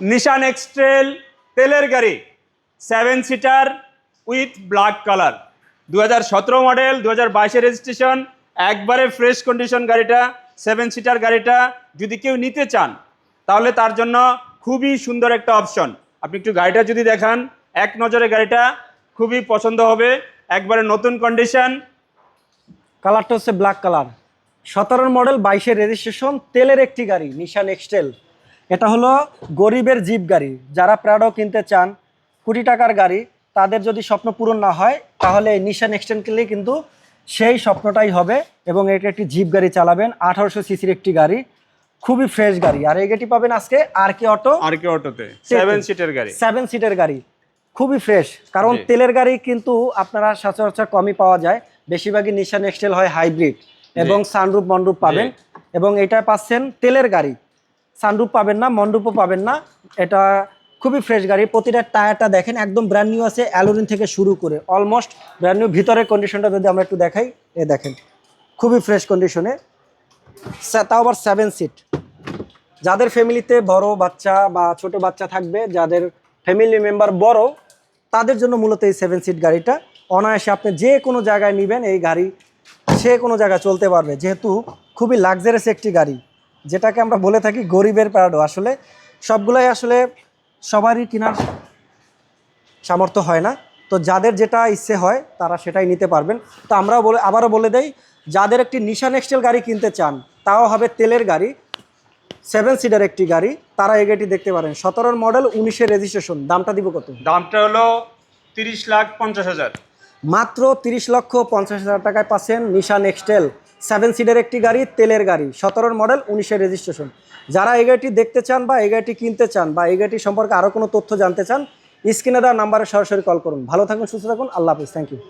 নিশান X Trail তেলের গাড়ি seven seater with black colour দু হাজার সতেরো মডেল দু হাজার বাইশে রেজিস্ট্রেশন একবারে ফ্রেশ কন্ডিশন গাড়িটা সেভেন সিটার গাড়িটা, যদি কেউ নিতে চান, তাহলে তার জন্য খুবই সুন্দর একটা অপশন আপনি একটু গাড়িটা যদি দেখান, এক নজরে গাড়িটা খুবই পছন্দ হবে, একবারে নতুন কন্ডিশন কালারটা হচ্ছে ব্ল্যাক কালার সতেরোর মডেল বাইশের রেজিস্ট্রেশন তেলের একটি গাড়ি নিশান এক্সটেল এটা হলো গরিবের জিপ গাড়ি। যারা প্রাডো কিনতে চান কোটি টাকার গাড়ি তাদের যদি স্বপ্ন পূরণ না হয় তাহলে এই নিশান এক্সটেল কিনলে কিন্তু সেই স্বপ্নটাই হবে এবং এটা একটি জিপ গাড়ি চালাবেন আঠারোশো সিসির একটি গাড়ি খুবই ফ্রেশ গাড়ি। আর এই গাড়িটি পাবেন আজকে আর কে অটো আর কে অটোতে সেভেন সিটের গাড়ি। সেভেন সিটের গাড়ি খুবই ফ্রেশ কারণ তেলের গাড়ি কিন্তু আপনারা সচরাচর কমই পাওয়া যায়। বেশিরভাগই নিশান এক্সটেল হয় হাইব্রিড এবং সানরূপ মন্ডুপ পাবেন এবং এটা পাচ্ছেন তেলের গাড়ি। সানরূপ পাবেন না মন্ডুপও পাবেন না। এটা খুবই ফ্রেশ গাড়ি। প্রতিটা টায়ারটা দেখেন, একদম ব্র্যান্ড নিউ আছে অ্যালোরিন থেকে শুরু করে অলমোস্ট ব্র্যান্ড নিউ ভিতরের কন্ডিশনটা যদি আমরা একটু দেখাই, এ দেখেন, খুবই ফ্রেশ কন্ডিশনে তাও আবার সেভেন সিট যাদের ফ্যামিলিতে বড় বাচ্চা বা ছোট বাচ্চা থাকবে, যাদের ফ্যামিলি মেম্বার বড়, তাদের জন্য মূলত এই সেভেন সিট গাড়িটা। অনায়াসে আপনি যে কোনো জায়গায় নেবেন, এই গাড়ি সে কোনো জায়গায় চলতে পারবে। যেহেতু খুবই লাক্সারিয়াস একটি গাড়ি। যেটাকে আমরা বলে থাকি গরিবের প্যারাডো। আসলে সবগুলাই আসলে সবারই কেনার সামর্থ্য হয় না। তো যাদের যেটা ইচ্ছে হয় তারা সেটাই নিতে পারবেন। তো আমরাও বলে আবারও বলে দেই যাদের একটি নিশান এক্সটেল গাড়ি কিনতে চান তাও হবে তেলের গাড়ি সেভেন সিটার একটি গাড়ি তারা এই গাড়িটি দেখতে পারেন। সতেরোর মডেল উনিশের রেজিস্ট্রেশন দামটা দিব কত? দামটা হলো তিরিশ লাখ পঞ্চাশ হাজার। মাত্র তিরিশ লক্ষ পঞ্চাশ হাজার টাকায় পাচ্ছেন নিশান এক্সটেল সেভেন সিটের একটি গাড়ি, তেলের গাড়ি, সতেরোর মডেল, উনিশের রেজিস্ট্রেশন যারা এই গাড়িটি দেখতে চান বা এই গাড়িটি কিনতে চান বা এই গাড়িটি সম্পর্কে আরও কোনো তথ্য জানতে চান, স্ক্রিনে দেওয়া নাম্বারে সরাসরি কল করুন। ভালো থাকুন, সুস্থ থাকুন, আল্লাহ হাফিজ। Thank you